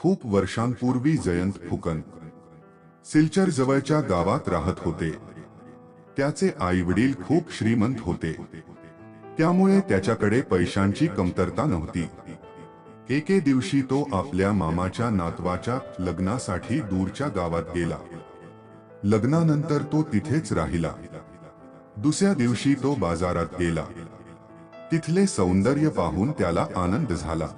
खूप वर्षांपूर्वी जयंत फुकन सिलचर जवळच्या गावात राहत होते. त्याचे आई वडील खूप श्रीमंत होते. त्यामुळे त्याच्याकडे पैशांची कमतरता नव्हती. एके दिवशी तो आपल्या मामाच्या नातवाच्या लग्नासाठी दूरच्या गावात गेला. लग्नानंतर तो तिथेच राहिला. दुसऱ्या दिवशी तो बाजारात गेला. तिथले सौंदर्य पाहून त्याला आनंद झाला.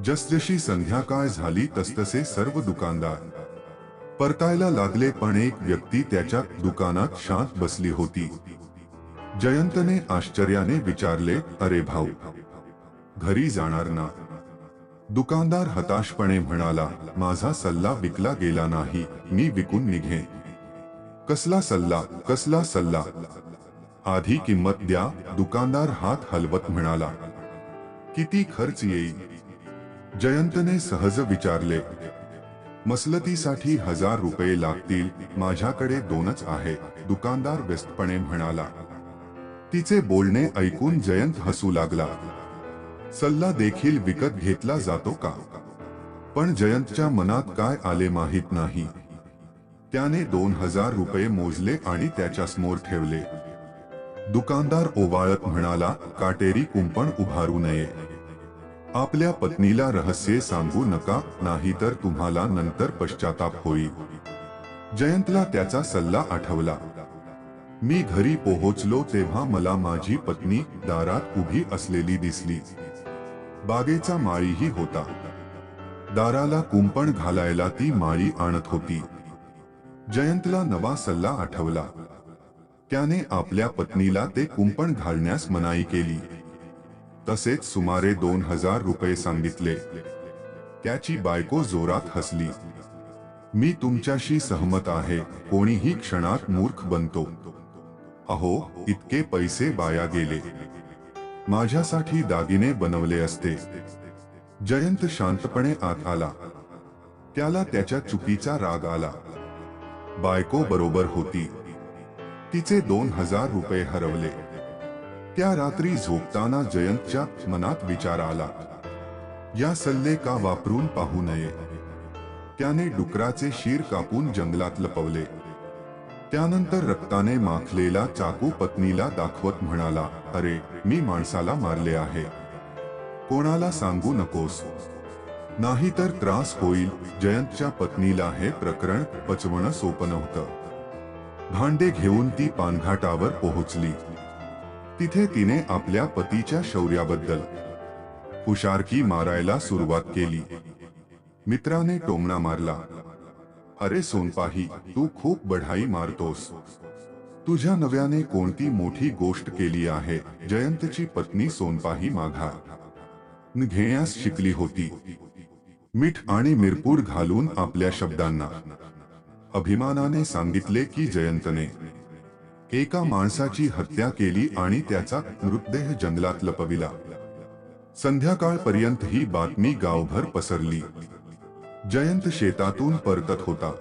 जसजशी संध्याकाळ झाली तसतसे सर्व दुकानदार. परतायला लागले पण एक व्यक्ती त्याच्या दुकानात शांत बसली होती. जयंतने आश्चर्याने विचारले, अरे भाऊ, घरी जाणार ना? दुकानदार हताशपणे म्हणाला, माझा सल्ला विकला गेला नाही, मी विकून निघे कसला सल्ला कसला सल्ला? आधी किंमत द्या, दुकानदार हात हलवत म्हणाला. किती खर्च येईल जयंतने सहज विचारले मसलतीसाठी हजार रुपये लागतील माझ्याकडे दोनच आहे दुकानदार व्यस्तपणे म्हणाला. तिचे बोलणे ऐकून जयंत हसू लागला. सल्ला देखील विकत घेतला जातो का? पण जयंतच्या मनात काय आले माहीत नाही. त्याने दोन हजार रुपये मोजले आणि त्याच्यासमोर ठेवले. दुकानदार ओवाळत म्हणाला काटेरी कुंपण उभारू नये. आपल्या पत्नीला रहस्य सांगू नका नाहीतर तुम्हाला नंतर पश्चाताप होईल. जयंतला त्याचा सल्ला आठवला. मी घरी पोहोचलो तेव्हा मला माझी पत्नी दारात उभी असलेली दिसली. बागेचा माळीही होता. दाराला कुंपण घालायला ती माळी आणत होती. जयंतला नवा सल्ला आठवला. त्याने आपल्या पत्नीला ते कुंपण घालण्यास मनाई केली. तसेच सुमारे दोन हजार रुपये सांगितले. त्याची बायको जोरात हसली. मी तुमच्याशी सहमत आहे. कोणीही क्षणात मूर्ख बनतो. अहो इतके पैसे बाया गेले. माझ्यासाठी दागिने बनवले असते. जयंत शांतपणे आत आला. त्याला त्याच्या चुकीचा राग आला. बायको बरोबर होती. तिचे दोन हजार रुपये हरवले. त्या रात्री झोपताना जयंतच्या मनात विचार आला या सल्ले का वापरून पाहू नये? त्याने डुकराचे शीर कापून जंगलात लपवले. त्यानंतर रक्ताने माखलेला चाकू पत्नीला दाखवत म्हणाला अरे मी माणसाला मारले आहे. कोणाला सांगू नकोस. नाहीतर त्रास होईल. जयंतच्या पत्नीला हे प्रकरण पचवणं सोपं नव्हतं. भांडे घेऊन ती पानघाटावर पोहोचली. तिथे तिने आपल्या पतीच्या शौर्याबद्दल हुशारकी मारायला सुरुवात केली. मित्राने टोमणा मारला. अरे सोनपाही तू खूप बढाई मारतोस. तुझ्या नव्याने कोणती मोठी गोष्ट केली आहे? जयंतची पत्नी सोनपाही माघा. घेण्यास शिकली होती. मीठ आणि मिरपूर घालून आपल्या शब्दांना. अभिमानाने सांगितले की जयंतने एका माणसाची हत्या केली आणि त्याचा मृतदेह जंगलात लपविला. संध्याकाळपर्यंत ही बातमी गावभर पसरली. जयंत शेतातून परतत होता.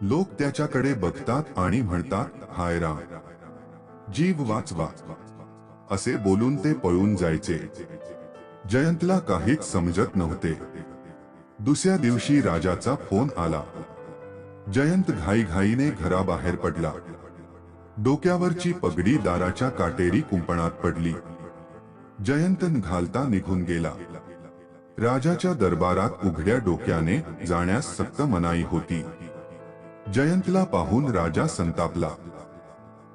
लोक त्याच्याकडे बघतात आणि म्हणतात हाय राम जीव वाचवा. असे बोलून ते पळून जायचे. जयंतला काहीच समजत नव्हते. दुसऱ्या दिवशी राजाचा फोन आला. जयंत घाईघाईने घराबाहेर पडला. डोक्यावरची पगडी दाराच्या काटेरी कुंपणात पडली. जयंत घालता निघून गेला. राजाच्या दरबारात उघड्या डोक्याने जाण्यास सक्त मनाई होती. जयंतला पाहून राजा संतापला.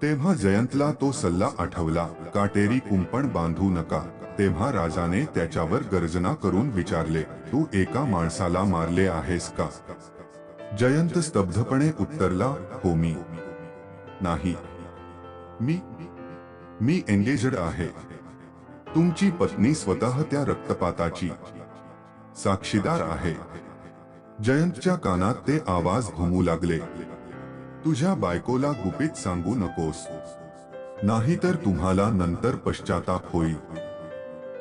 तेव्हा जयंतला तो सल्ला आठवला काटेरी कुंपण बांधू नका. तेव्हा राजाने त्याच्यावर गर्जना करून विचारले तू एका माणसाला मारले आहेस का? जयंत स्तब्धपणे उत्तरला हो मी. नाही. मी मी एंगेजड आहे. तुमची पत्नी स्वतः त्या रक्तपाताची साक्षीदार आहे. जयंतच्या कानात ते आवाज घुमू लागले. तुझ्या बायकोला गुपित सांगू नकोस. नाहीतर तुम्हाला नंतर पश्चाताप होईल.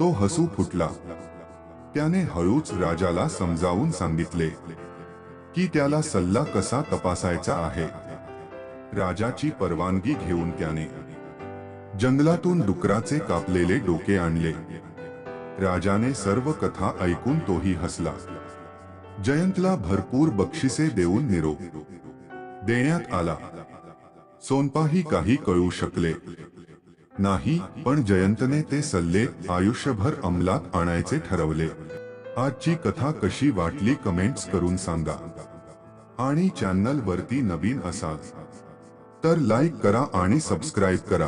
तो हसू फुटला. त्याने हळूच राजाला समजावून सांगितले की त्याला सल्ला कसा तपासायचा आहे? राजाची परवानगी घेऊन त्याने जंगलातून डुकराचे कापलेले डोके आणले. राजाने सर्व कथा ऐकून तोही हसला. जयंतला भरपूर बक्षिसे देऊन निरोप देण्यात आला. सोनपाही काही कळू शकले. नाही पण जयंतने ते सल्ले आयुष्यभर अंमलात आणायचे ठरवले. आजची कथा कशी वाटली कमेंट्स करून सांगा. आणि चॅनल वरती नवीन असा तर लाईक करा आणि सबस्क्राईब करा.